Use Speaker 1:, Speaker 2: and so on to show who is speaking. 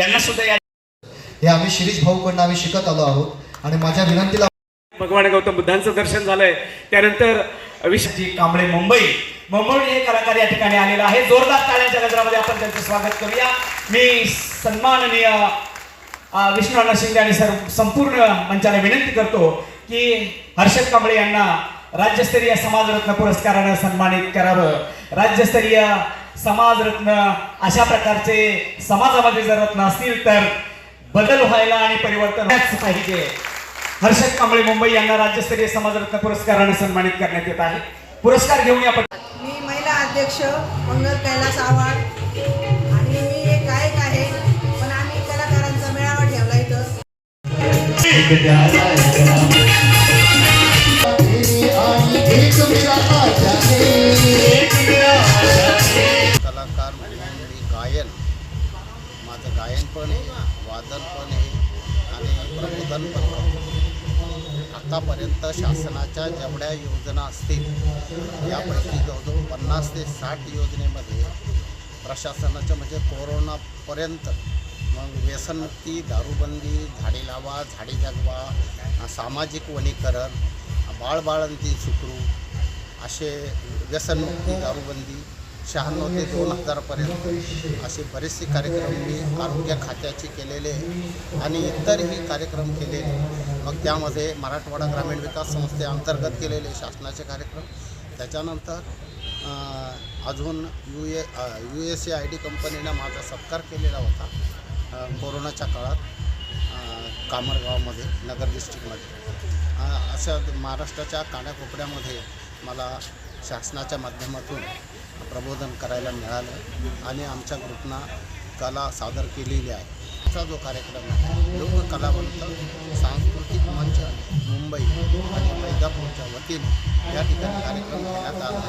Speaker 1: यांना सुद्धा या
Speaker 2: हे आम्ही शिरीष भाऊकडनं आम्ही शिकत आलो आहोत आणि माझ्या विनंतीला
Speaker 1: भगवान गौतम बुद्धांचं दर्शन झालंय. त्यानंतर विश्वजी कांबळे मुंबई. मुंबई हे कलाकार या ठिकाणी आलेला आहे जोरदार टाळ्यांच्या गजरामध्ये आपण त्यांचं स्वागत करूया. मी सन्माननीय विष्णू शिंदे आणि सर संपूर्ण मंचाला विनंती करतो की हर्षद कांबळे यांना राज्यस्तरीय समाजरत्न पुरस्कारानं सन्मानित करावं. राज्यस्तरीय समाजरत्न अशा प्रकारचे समाजामध्ये जर रत्न असतील तर बदल व्हायला आणि परिवर्तन पाहिजे. हर्षद कांबळे मुंबई यांना राज्यस्तरीय समाजरत्न पुरस्काराने सन्मानित करण्यात येत आहे. पुरस्कार घेऊन या पट-
Speaker 3: मी महिला अध्यक्ष मंगल कैलास आव्हाड आणि मी एक गायक आहे पण आम्ही कलाकारांचा मेळावा ठेवला इथं.
Speaker 4: माझं गायन पण आहे वादन पण आहे आणि प्रबोधन पण करतो आतापर्यंत शासनाच्या जेवढ्या योजना असतील यापैकी जवळजवळ पन्नास ते साठ योजनेमध्ये प्रशासनाच्या म्हणजे कोरोनापर्यंत मग व्यसनमुक्ती दारूबंदी झाडे लावा झाडे जगवा सामाजिक वनीकरण बाळबाळंती सुखरू असे व्यसनमुक्ती दारूबंदी शहाण्णव ते दोन हजारपर्यंत असे बरेचसे कार्यक्रम मी आरोग्य खात्याचे केलेले आणि इतरही कार्यक्रम केलेले. मग त्यामध्ये मराठवाडा ग्रामीण विकास संस्थेअंतर्गत केलेले शासनाचे कार्यक्रम. त्याच्यानंतर अजून U A U S A I D कंपनीनं माझा सत्कार केलेला होता कोरोनाच्या काळात कामरगावमध्ये नगर डिस्ट्रिक्टमध्ये. अशा महाराष्ट्राच्या कानाकोपऱ्यामध्ये मला शासनाच्या माध्यमातून प्रबोधन करायला मिळालं आणि आमच्या ग्रुपना कला सादर केलेली आहे. आजचा जो कार्यक्रम आहे लोककलावंत सांस्कृतिक मंच मुंबई आणि वैजापूरच्या वतीने या ठिकाणी कार्यक्रम घेण्यात आला